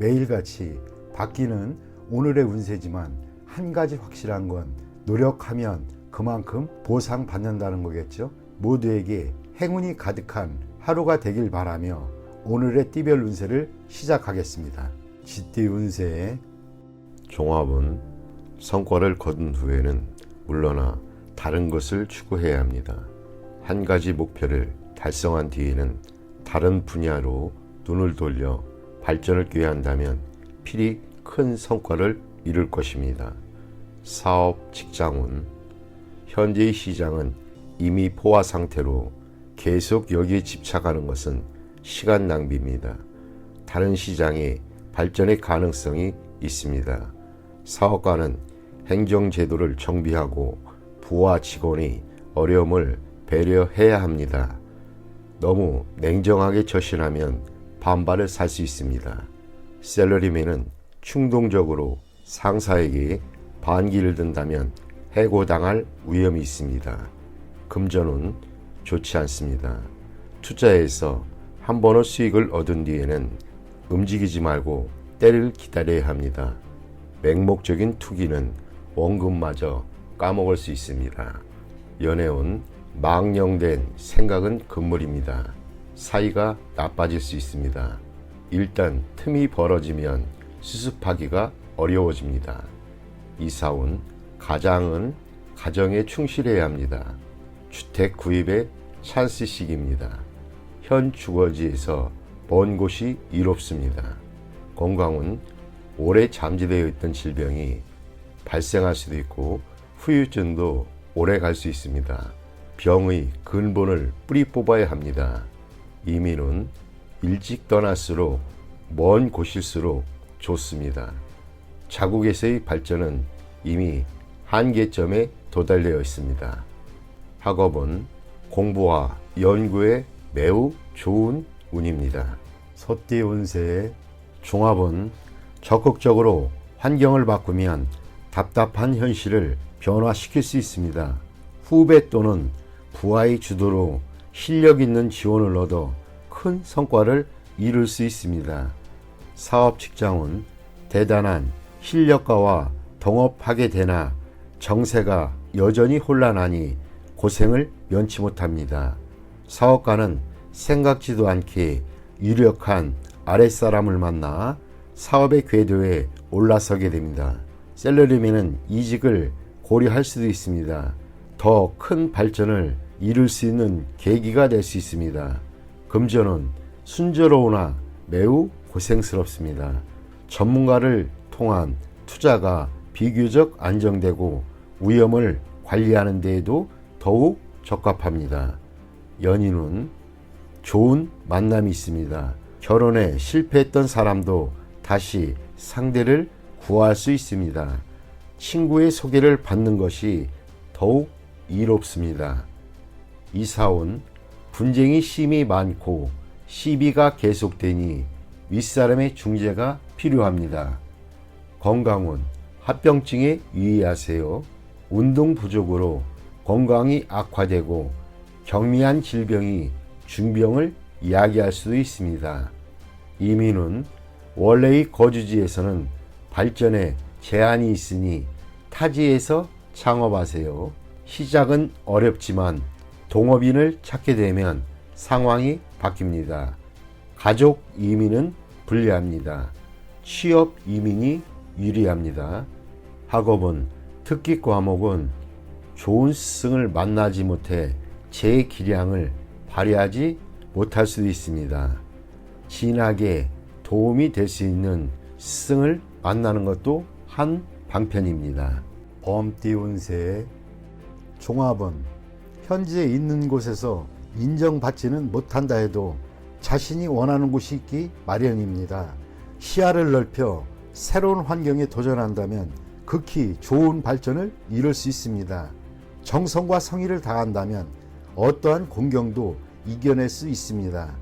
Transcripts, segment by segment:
매일같이 바뀌는 오늘의 운세지만 한 가지 확실한 건 노력하면 그만큼 보상받는다는 거겠죠. 모두에게 행운이 가득한 하루가 되길 바라며 오늘의 띠별 운세를 시작하겠습니다. 쥐띠 운세 종합은 성과를 거둔 후에는 물러나 다른 것을 추구해야 합니다. 한 가지 목표를 달성한 뒤에는 다른 분야로 눈을 돌려 발전을 꾀한다면 필히 큰 성과를 이룰 것입니다. 사업, 직장운 현재의 시장은 이미 포화 상태로 계속 여기에 집착하는 것은 시간 낭비입니다. 다른 시장에 발전의 가능성이 있습니다. 사업가는 행정제도를 정비하고 부하 직원이 어려움을 배려해야 합니다. 너무 냉정하게 처신하면 반발을 살 수 있습니다. 셀러리맨은 충동적으로 상사에게 반기를 든다면 해고당할 위험이 있습니다. 금전은 좋지 않습니다. 투자해서 한 번의 수익을 얻은 뒤에는 움직이지 말고 때를 기다려야 합니다. 맹목적인 투기는 원금마저 까먹을 수 있습니다. 연애운 망령된 생각은 금물입니다. 사이가 나빠질 수 있습니다. 일단 틈이 벌어지면 수습하기가 어려워집니다. 이사운 가장은 가정에 충실해야 합니다. 주택 구입의 찬스 시기입니다. 현 주거지에서 먼 곳이 이롭습니다. 건강은 오래 잠재되어 있던 질병이 발생할 수도 있고 후유증도 오래 갈 수 있습니다. 병의 근본을 뿌리 뽑아야 합니다. 이민은 일찍 떠날수록 먼 곳일수록 좋습니다. 자국에서의 발전은 이미 한계점에 도달되어 있습니다. 학업은 공부와 연구에 매우 좋은 운입니다. 소띠 운세 종합은 적극적으로 환경을 바꾸면 답답한 현실을 변화시킬 수 있습니다. 후배 또는 부하의 주도로 실력 있는 지원을 얻어 큰 성과를 이룰 수 있습니다. 사업 직장은 대단한 실력가와 동업하게 되나 정세가 여전히 혼란하니 고생을 면치 못합니다. 사업가는 생각지도 않게 유력한 아랫사람을 만나 사업의 궤도에 올라서게 됩니다. 셀러리맨은 이직을 고려할 수도 있습니다. 더 큰 발전을 이룰 수 있는 계기가 될 수 있습니다. 금전은 순조로우나 매우 고생스럽습니다. 전문가를 통한 투자가 비교적 안정되고 위험을 관리하는 데에도 더욱 적합합니다. 연인은 좋은 만남이 있습니다. 결혼에 실패했던 사람도 다시 상대를 구할 수 있습니다. 친구의 소개를 받는 것이 더욱 이롭습니다. 이사온 분쟁이 심이 많고 시비가 계속되니 윗사람의 중재가 필요합니다. 건강은 합병증에 유의하세요. 운동 부족으로 건강이 악화되고 경미한 질병이 중병을 야기할 수도 있습니다. 이민은 원래의 거주지에서는 발전에 제한이 있으니 타지에서 창업하세요. 시작은 어렵지만 동업인을 찾게 되면 상황이 바뀝니다. 가족 이민은 불리합니다. 취업 이민이 유리합니다. 학업은 특기 과목은 좋은 스승을 만나지 못해 제 기량을 발휘하지 못할 수도 있습니다. 진학에 도움이 될 수 있는 스승을 만나는 것도 한 방편입니다. 범띠 운세 종합은 현재 있는 곳에서 인정받지는 못한다 해도 자신이 원하는 곳이 있기 마련입니다. 시야를 넓혀 새로운 환경에 도전한다면 극히 좋은 발전을 이룰 수 있습니다. 정성과 성의를 다한다면 어떠한 공경도 이겨낼 수 있습니다.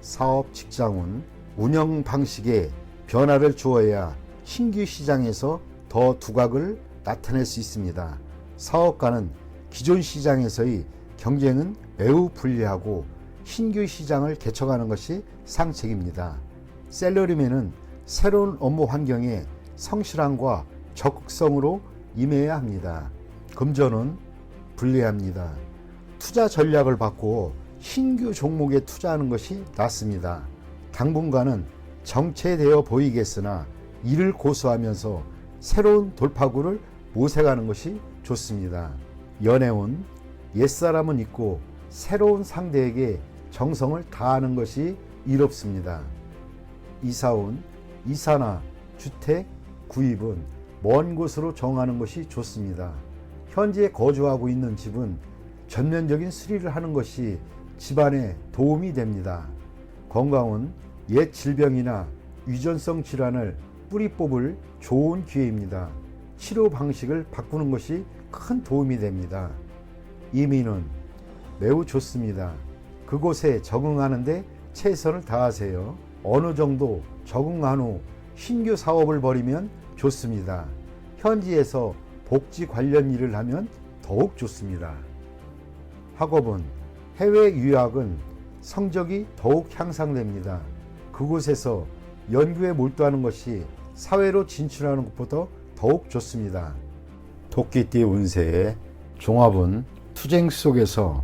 사업 직장운 운영 방식에 변화를 주어야 신규 시장에서 더 두각을 나타낼 수 있습니다. 사업가는 기존 시장에서의 경쟁은 매우 불리하고 신규 시장을 개척하는 것이 상책입니다. 셀러리맨은 새로운 업무 환경에 성실함과 적극성으로 임해야 합니다. 금전은 불리합니다. 투자 전략을 바꾸어 신규 종목에 투자하는 것이 낫습니다. 당분간은 정체되어 보이겠으나 이를 고수하면서 새로운 돌파구를 모색하는 것이 좋습니다. 연애운 옛사람은 있고 새로운 상대에게 정성을 다하는 것이 이롭습니다. 이사온, 이사나 주택, 구입은 먼 곳으로 정하는 것이 좋습니다. 현재 거주하고 있는 집은 전면적인 수리를 하는 것이 집안에 도움이 됩니다. 건강은 옛 질병이나 유전성 질환을 뿌리 뽑을 좋은 기회입니다. 치료 방식을 바꾸는 것이 큰 도움이 됩니다. 이민은 매우 좋습니다. 그곳에 적응하는데 최선을 다하세요. 어느 정도 적응한 후 신규 사업을 벌이면 좋습니다. 현지에서 복지 관련 일을 하면 더욱 좋습니다. 학업은 해외 유학은 성적이 더욱 향상됩니다. 그곳에서 연구에 몰두하는 것이 사회로 진출하는 것보다 더욱 좋습니다. 토끼띠 운세의 종합은 투쟁 속에서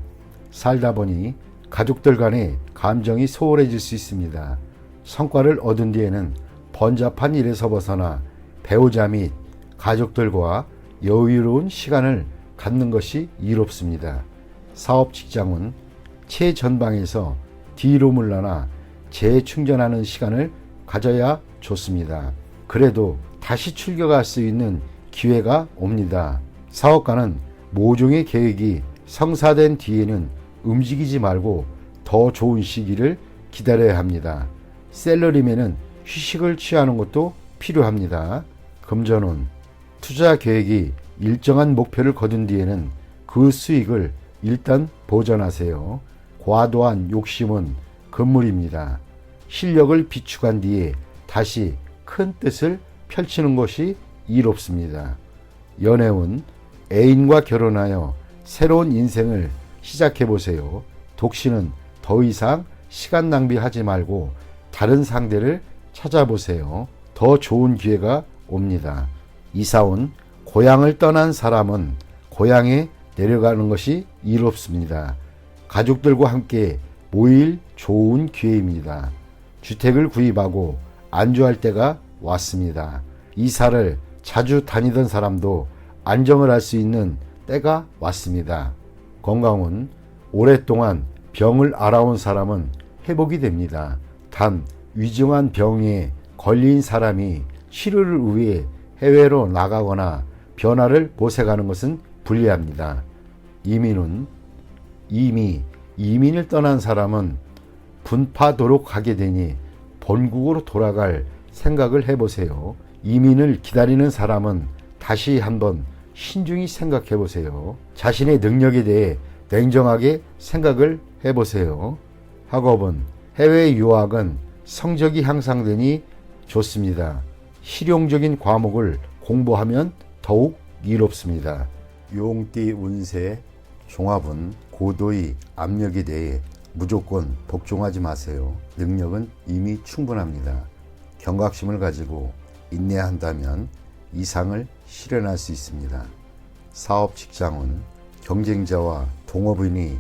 살다 보니 가족들 간의 감정이 소홀해질 수 있습니다. 성과를 얻은 뒤에는 번잡한 일에서 벗어나 배우자 및 가족들과 여유로운 시간을 갖는 것이 이롭습니다. 사업 직장은 최전방에서 뒤로 물러나 재충전하는 시간을 가져야 좋습니다. 그래도 다시 출격할 수 있는 기회가 옵니다. 사업가는 모종의 계획이 성사된 뒤에는 움직이지 말고 더 좋은 시기를 기다려야 합니다. 셀러리맨은 휴식을 취하는 것도 필요합니다. 금전은 투자 계획이 일정한 목표를 거둔 뒤에는 그 수익을 일단 보전하세요. 과도한 욕심은 금물입니다. 실력을 비축한 뒤에 다시 큰 뜻을 펼치는 것이 이롭습니다. 연애운 애인과 결혼하여 새로운 인생을 시작해 보세요. 독신은 더 이상 시간 낭비하지 말고 다른 상대를 찾아보세요. 더 좋은 기회가 옵니다. 이사온 고향을 떠난 사람은 고향에 내려가는 것이 이롭습니다. 가족들과 함께 모일 좋은 기회입니다. 주택을 구입하고 안주할 때가 왔습니다. 이사를 자주 다니던 사람도 안정을 할 수 있는 때가 왔습니다. 건강은 오랫동안 병을 알아온 사람은 회복이 됩니다. 단 위중한 병에 걸린 사람이 치료를 위해 해외로 나가거나 변화를 모색하는 것은 불리합니다. 이민은 이미 이민을 떠난 사람은 분파도로 가게 되니 본국으로 돌아갈 생각을 해보세요. 이민을 기다리는 사람은 다시 한번 신중히 생각해 보세요. 자신의 능력에 대해 냉정하게 생각을 해 보세요. 학업은 해외 유학은 성적이 향상되니 좋습니다. 실용적인 과목을 공부하면 더욱 이롭습니다. 용띠 운세 종합은 고도의 압력에 대해 무조건 복종하지 마세요. 능력은 이미 충분합니다. 경각심을 가지고 인내한다면 이상을 실현할 수 있습니다. 사업 직장은 경쟁자와 동업인이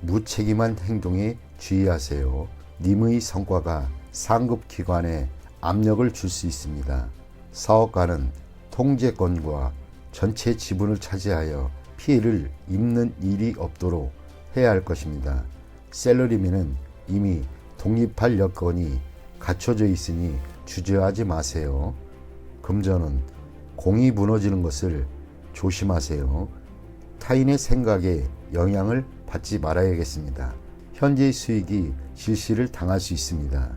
무책임한 행동에 주의하세요. 님의 성과가 상급 기관에 압력을 줄 수 있습니다. 사업가는 통제권과 전체 지분을 차지하여 피해를 입는 일이 없도록 해야 할 것입니다. 셀러리맨은 이미 독립할 여건이 갖춰져 있으니 주저하지 마세요. 금전은 공이 무너지는 것을 조심하세요. 타인의 생각에 영향을 받지 말아야겠습니다. 현재의 수익이 실시를 당할 수 있습니다.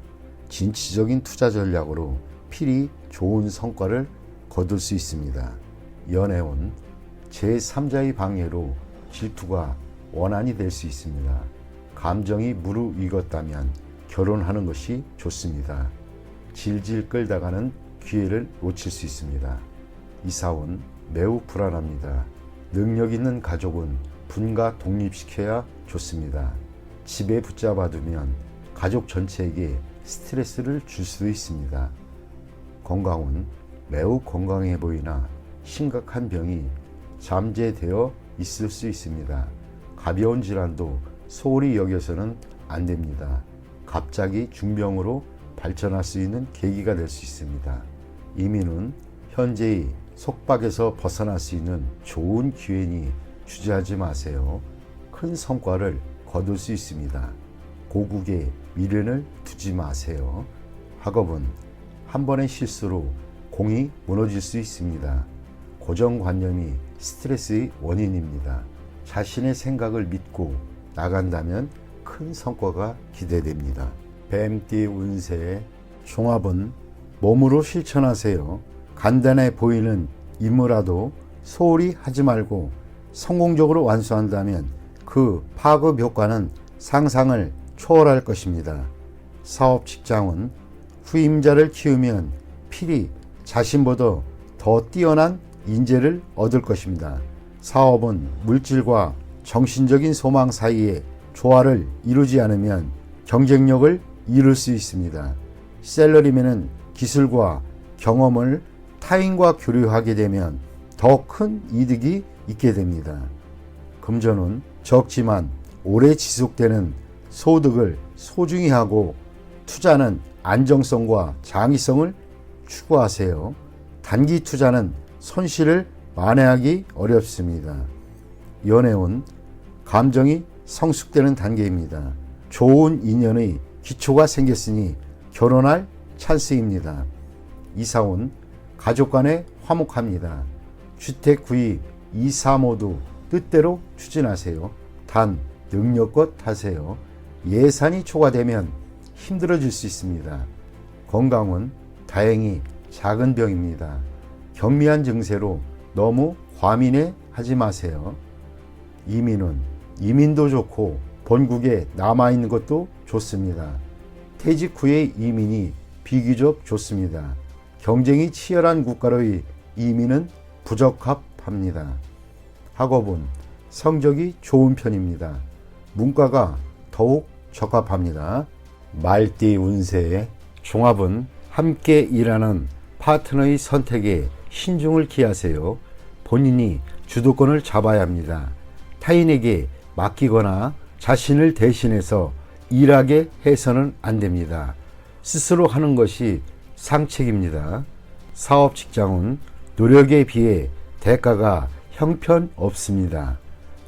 진취적인 투자 전략으로 필히 좋은 성과를 거둘 수 있습니다. 연애운 제3자의 방해로 질투가 원한이 될 수 있습니다. 감정이 무르익었다면 결혼하는 것이 좋습니다. 질질 끌다가는 기회를 놓칠 수 있습니다. 이사온 매우 불안합니다. 능력 있는 가족은 분가 독립시켜야 좋습니다. 집에 붙잡아두면 가족 전체에게 스트레스를 줄 수도 있습니다. 건강은 매우 건강해 보이나 심각한 병이 잠재되어 있을 수 있습니다. 가벼운 질환도 소홀히 여겨서는 안 됩니다. 갑자기 중병으로 발전할 수 있는 계기가 될 수 있습니다. 이민은 현재의 속박에서 벗어날 수 있는 좋은 기회니 주저하지 마세요. 큰 성과를 거둘 수 있습니다. 고국에 미련을 두지 마세요. 학업은 한 번의 실수로 공이 무너질 수 있습니다. 고정관념이 스트레스의 원인입니다. 자신의 생각을 믿고 나간다면 큰 성과가 기대됩니다. 뱀띠 운세의 종합은 몸으로 실천하세요. 간단해 보이는 임무라도 소홀히 하지 말고 성공적으로 완수한다면 그 파급 효과는 상상을 초월할 것입니다. 사업 직장은 후임자를 키우면 필히 자신보다 더 뛰어난 인재를 얻을 것입니다. 사업은 물질과 정신적인 소망 사이에 조화를 이루지 않으면 경쟁력을 잃을 수 있습니다. 셀러리맨은 기술과 경험을 타인과 교류하게 되면 더 큰 이득이 있게 됩니다. 금전은 적지만 오래 지속되는 소득을 소중히 하고 투자는 안정성과 장기성을 추구하세요. 단기 투자는 손실을 만회하기 어렵습니다. 연애운 감정이 성숙되는 단계입니다. 좋은 인연의 기초가 생겼으니 결혼할 찬스입니다. 이사온 가족 간에 화목합니다. 주택 구입, 이사 모두 뜻대로 추진하세요. 단 능력껏 하세요. 예산이 초과되면 힘들어질 수 있습니다. 건강은 다행히 작은 병입니다. 경미한 증세로 너무 과민해 하지 마세요. 이민은 이민도 좋고 본국에 남아있는 것도 좋습니다. 퇴직 후의 이민이 비교적 좋습니다. 경쟁이 치열한 국가로의 이민은 부적합합니다. 학업은 성적이 좋은 편입니다. 문과가 더욱 적합합니다. 말띠 운세의 종합은 함께 일하는 파트너의 선택에 신중을 기하세요. 본인이 주도권을 잡아야 합니다. 타인에게 맡기거나 자신을 대신해서 일하게 해서는 안 됩니다. 스스로 하는 것이 상책입니다. 사업 직장은 노력에 비해 대가가 형편 없습니다.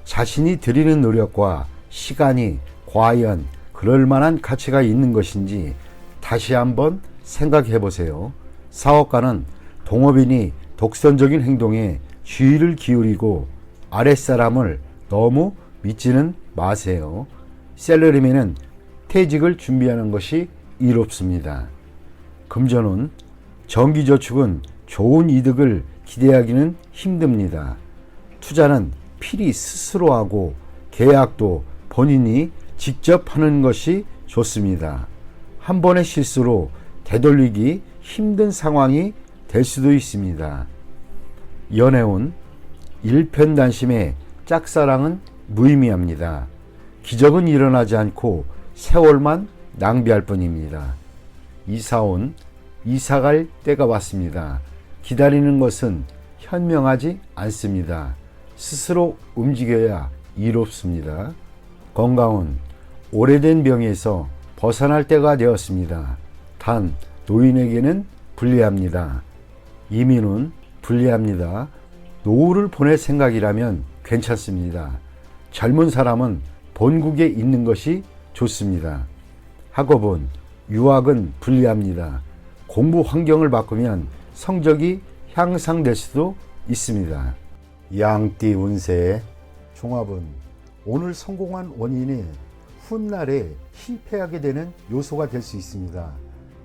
자신이 들이는 노력과 시간이 과연 그럴 만한 가치가 있는 것인지 다시 한번 생각해 보세요. 사업가는 동업인이 독선적인 행동에 주의를 기울이고 아랫사람을 너무 믿지는 마세요. 셀러리맨은 퇴직을 준비하는 것이 이롭습니다. 금전은 정기저축은 좋은 이득을 기대하기는 힘듭니다. 투자는 필히 스스로 하고 계약도 본인이 직접 하는 것이 좋습니다. 한 번의 실수로 되돌리기 힘든 상황이 될 수도 있습니다. 연애운 일편단심의 짝사랑은 무의미합니다. 기적은 일어나지 않고 세월만 낭비할 뿐입니다. 이사온 이사갈 때가 왔습니다. 기다리는 것은 현명하지 않습니다. 스스로 움직여야 이롭습니다. 건강은 오래된 병에서 벗어날 때가 되었습니다. 단 노인에게는 불리합니다. 이민은 불리합니다. 노후를 보낼 생각이라면 괜찮습니다. 젊은 사람은 본국에 있는 것이 좋습니다. 학업은 유학은 불리합니다. 공부 환경을 바꾸면 성적이 향상될 수도 있습니다. 양띠 운세의 종합은 오늘 성공한 원인이 훗날에 실패하게 되는 요소가 될 수 있습니다.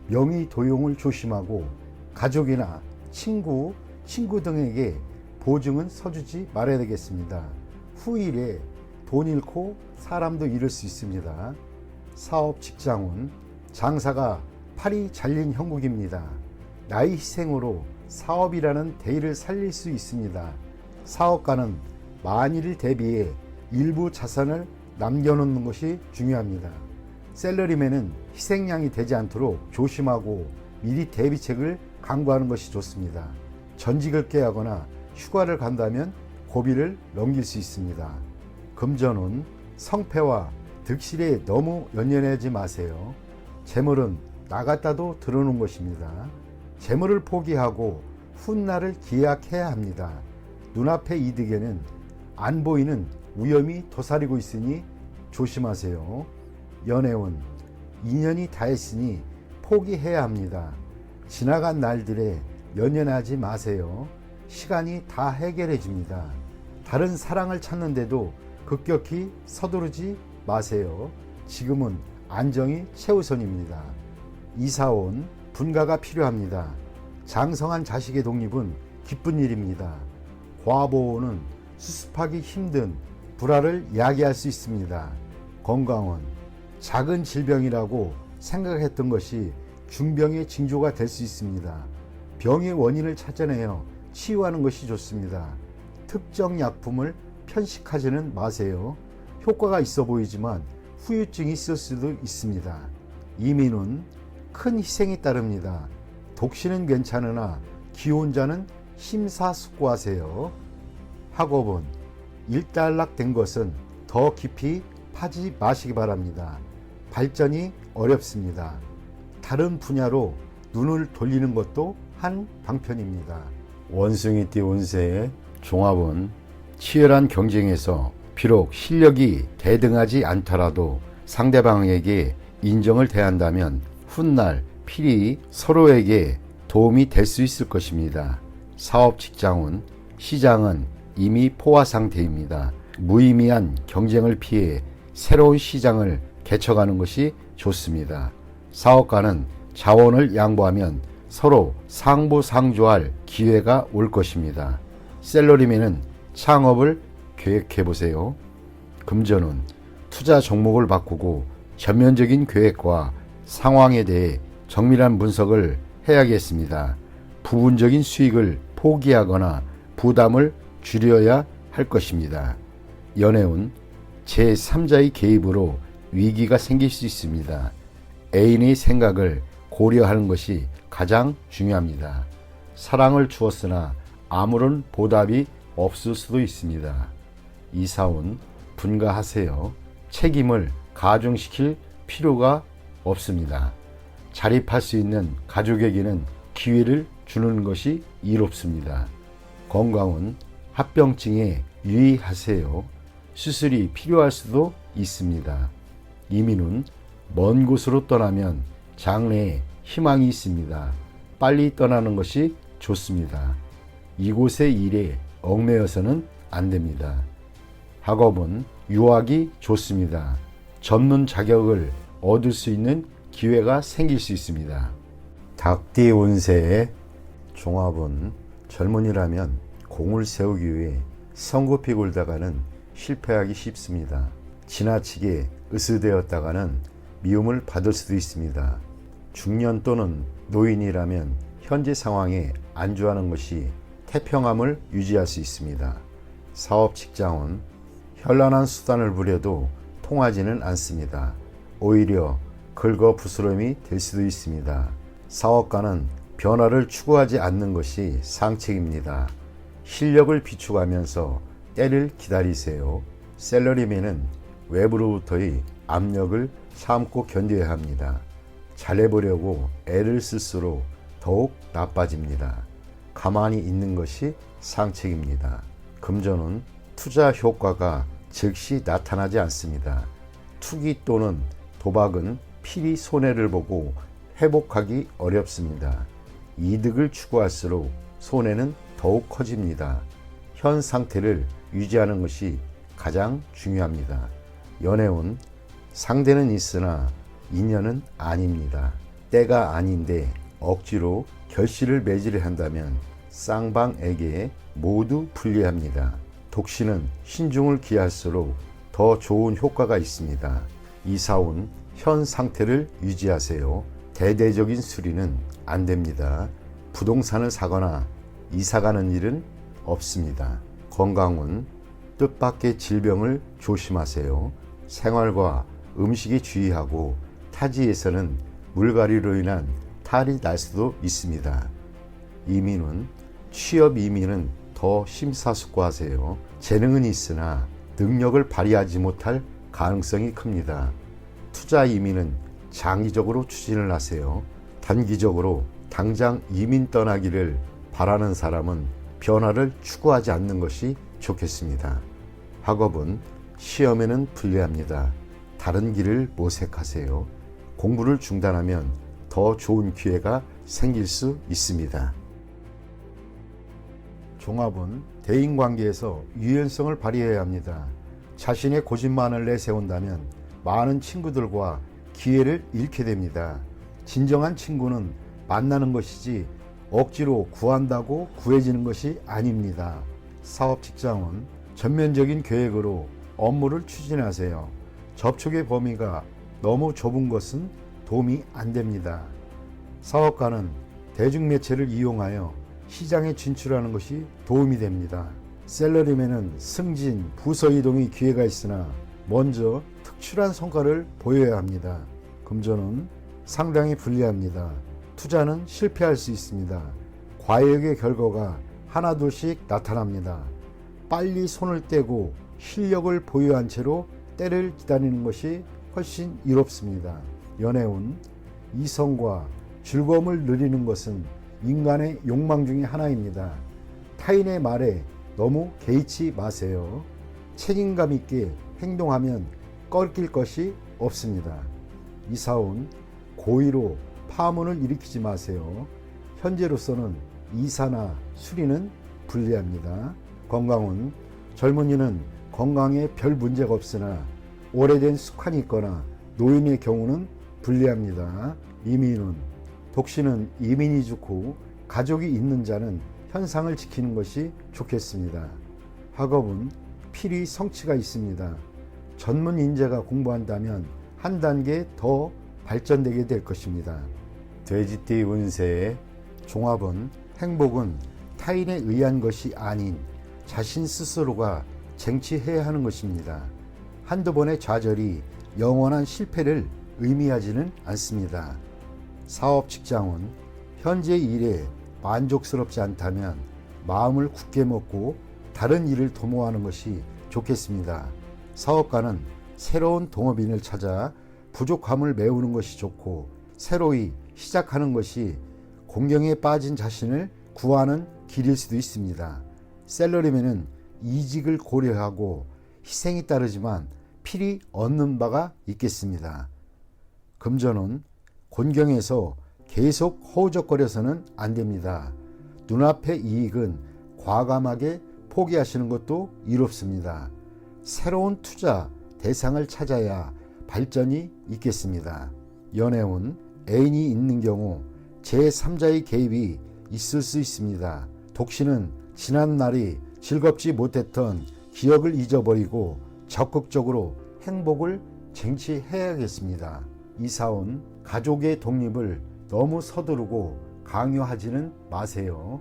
명의 도용을 조심하고 가족이나 친구, 친구 등에게 보증은 서주지 말아야 되겠습니다. 후일에 돈 잃고 사람도 잃을 수 있습니다. 사업 직장운 장사가 팔이 잘린 형국입니다. 나의 희생으로 사업이라는 대의를 살릴 수 있습니다. 사업가는 만일을 대비해 일부 자산을 남겨놓는 것이 중요합니다. 셀러리맨은 희생양이 되지 않도록 조심하고 미리 대비책을 강구하는 것이 좋습니다. 전직을 깨하거나 휴가를 간다면 고비를 넘길 수 있습니다. 금전은 성패와 득실에 너무 연연하지 마세요. 재물은 나갔다도 들어오는 것입니다. 재물을 포기하고 훗날을 기약해야 합니다. 눈앞의 이득에는 안 보이는 위험이 도사리고 있으니 조심하세요. 연애운 인연이 다했으니 포기해야 합니다. 지나간 날들에 연연하지 마세요. 시간이 다 해결해 줍니다. 다른 사랑을 찾는데도 급격히 서두르지 마세요. 지금은 안정이 최우선입니다. 이사온 분가가 필요합니다. 장성한 자식의 독립은 기쁜 일입니다. 과보호는 수습하기 힘든 불화를 야기할 수 있습니다. 건강은 작은 질병이라고 생각했던 것이 중병의 징조가 될 수 있습니다. 병의 원인을 찾아내어 치유하는 것이 좋습니다. 특정 약품을 편식하지는 마세요. 효과가 있어 보이지만 후유증이 있을 수도 있습니다. 이민은 큰 희생이 따릅니다. 독신은 괜찮으나 기혼자는 심사숙고하세요. 학업은 일단락된 것은 더 깊이 파지 마시기 바랍니다. 발전이 어렵습니다. 다른 분야로 눈을 돌리는 것도 한 방편입니다. 원숭이띠 운세의 종합은 치열한 경쟁에서 비록 실력이 대등하지 않더라도 상대방에게 인정을 대한다면 훗날 필히 서로에게 도움이 될 수 있을 것입니다. 사업 직장은 시장은 이미 포화 상태입니다. 무의미한 경쟁을 피해 새로운 시장을 개척하는 것이 좋습니다. 사업가는 자원을 양보하면 서로 상부상조할 기회가 올 것입니다. 셀러리맨은 창업을 계획해 보세요. 금전은 투자 종목을 바꾸고 전면적인 계획과 상황에 대해 정밀한 분석을 해야겠습니다. 부분적인 수익을 포기하거나 부담을 줄여야 할 것입니다. 연애운 제3자의 개입으로 위기가 생길 수 있습니다. 애인의 생각을 고려하는 것이 가장 중요합니다. 사랑을 주었으나 아무런 보답이 없을 수도 있습니다. 이사온 분가하세요. 책임을 가중시킬 필요가 없습니다. 자립할 수 있는 가족에게는 기회를 주는 것이 이롭습니다. 건강은 합병증에 유의하세요. 수술이 필요할 수도 있습니다. 이민은 먼 곳으로 떠나면 장래에 희망이 있습니다. 빨리 떠나는 것이 좋습니다. 이곳의 일에 얽매여서는 안 됩니다. 학업은 유학이 좋습니다. 전문 자격을 얻을 수 있는 기회가 생길 수 있습니다. 닭띠 운세의 종합은 젊은이라면 공을 세우기 위해 성급히 굴다가는 실패하기 쉽습니다. 지나치게 으스대었다가는 미움을 받을 수도 있습니다. 중년 또는 노인이라면 현재 상황에 안주하는 것이 태평함을 유지할 수 있습니다. 사업 직장은 현란한 수단을 부려도 통하지는 않습니다. 오히려 긁어 부스럼이 될 수도 있습니다. 사업가는 변화를 추구하지 않는 것이 상책입니다. 실력을 비축하면서 때를 기다리세요. 셀러리맨은 외부로부터의 압력을 참고 견뎌야 합니다. 잘해보려고 애를 쓸수록 더욱 나빠집니다. 가만히 있는 것이 상책입니다. 금전은 투자 효과가 즉시 나타나지 않습니다. 투기 또는 도박은 필히 손해를 보고 회복하기 어렵습니다. 이득을 추구할수록 손해는 더욱 커집니다. 현 상태를 유지하는 것이 가장 중요합니다. 연애운 상대는 있으나 인연은 아닙니다. 때가 아닌데 억지로 결실을 맺으려 한다면 쌍방에게 모두 불리합니다. 독신은 신중을 기할수록 더 좋은 효과가 있습니다. 이사온 현 상태를 유지하세요. 대대적인 수리는 안 됩니다. 부동산을 사거나 이사 가는 일은 없습니다. 건강은 뜻밖의 질병을 조심하세요. 생활과 음식에 주의하고 타지에서는 물갈이로 인한 탈이 날 수도 있습니다. 이민은 취업 이민은 더 심사숙고하세요. 재능은 있으나 능력을 발휘하지 못할 가능성이 큽니다. 투자 이민은 장기적으로 추진을 하세요. 단기적으로 당장 이민 떠나기를 바라는 사람은 변화를 추구하지 않는 것이 좋겠습니다. 학업은 시험에는 불리합니다. 다른 길을 모색하세요. 공부를 중단하면 더 좋은 기회가 생길 수 있습니다. 종합은 대인관계에서 유연성을 발휘해야 합니다. 자신의 고집만을 내세운다면 많은 친구들과 기회를 잃게 됩니다. 진정한 친구는 만나는 것이지 억지로 구한다고 구해지는 것이 아닙니다. 사업 직장은 전면적인 계획으로 업무를 추진하세요. 접촉의 범위가 너무 좁은 것은 도움이 안 됩니다. 사업가는 대중매체를 이용하여 시장에 진출하는 것이 도움이 됩니다. 셀러리맨은 승진, 부서 이동의 기회가 있으나 먼저 특출한 성과를 보여야 합니다. 금전은 상당히 불리합니다. 투자는 실패할 수 있습니다. 과역의 결과가 하나둘씩 나타납니다. 빨리 손을 떼고 실력을 보유한 채로 때를 기다리는 것이 훨씬 이롭습니다. 연애운 이성과 즐거움을 누리는 것은 인간의 욕망 중의 하나입니다. 타인의 말에 너무 개의치 마세요. 책임감 있게 행동하면 꺾일 것이 없습니다. 이사온 고의로 파문을 일으키지 마세요. 현재로서는 이사나 수리는 불리합니다. 건강은 젊은이는 건강에 별 문제가 없으나 오래된 습관이 있거나 노인의 경우는 불리합니다. 이민은 독신은 이민이 좋고 가족이 있는 자는 현상을 지키는 것이 좋겠습니다. 학업은 필히 성취가 있습니다. 전문 인재가 공부한다면 한 단계 더 발전되게 될 것입니다. 돼지띠 운세의 종합은 행복은 타인에 의한 것이 아닌 자신 스스로가 쟁취해야 하는 것입니다. 한두 번의 좌절이 영원한 실패를 의미하지는 않습니다. 사업 직장은 현재 일에 만족스럽지 않다면 마음을 굳게 먹고 다른 일을 도모하는 것이 좋겠습니다. 사업가는 새로운 동업인을 찾아 부족함을 메우는 것이 좋고 새로이 시작하는 것이 공경에 빠진 자신을 구하는 길일 수도 있습니다. 셀러리맨은 이직을 고려하고 희생이 따르지만 필히 얻는 바가 있겠습니다. 금전은 곤경에서 계속 허우적거려서는 안 됩니다. 눈앞의 이익은 과감하게 포기하시는 것도 이롭습니다. 새로운 투자 대상을 찾아야 발전이 있겠습니다. 연애운 애인이 있는 경우 제3자의 개입이 있을 수 있습니다. 독신은 지난 날이 즐겁지 못했던 기억을 잊어버리고 적극적으로 행복을 쟁취해야겠습니다. 이사온 가족의 독립을 너무 서두르고 강요하지는 마세요.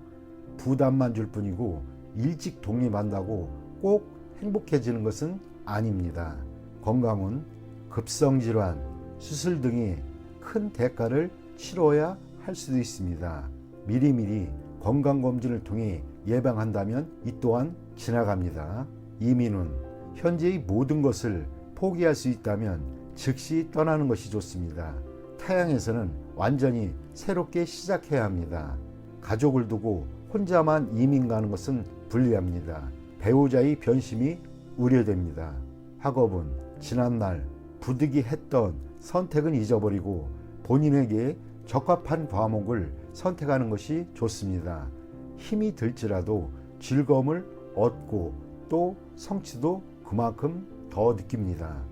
부담만 줄 뿐이고 일찍 독립한다고 꼭 행복해지는 것은 아닙니다. 건강은 급성질환, 수술 등의 큰 대가를 치러야 할 수도 있습니다. 미리미리 건강검진을 통해 예방한다면 이 또한 지나갑니다. 이민은 현재의 모든 것을 포기할 수 있다면 즉시 떠나는 것이 좋습니다. 타양에서는 완전히 새롭게 시작해야 합니다. 가족을 두고 혼자만 이민 가는 것은 불리합니다. 배우자의 변심이 우려됩니다. 학업은 지난날 부득이 했던 선택은 잊어버리고 본인에게 적합한 과목을 선택하는 것이 좋습니다. 힘이 들지라도 즐거움을 얻고 또 성취도 그만큼 더 느낍니다.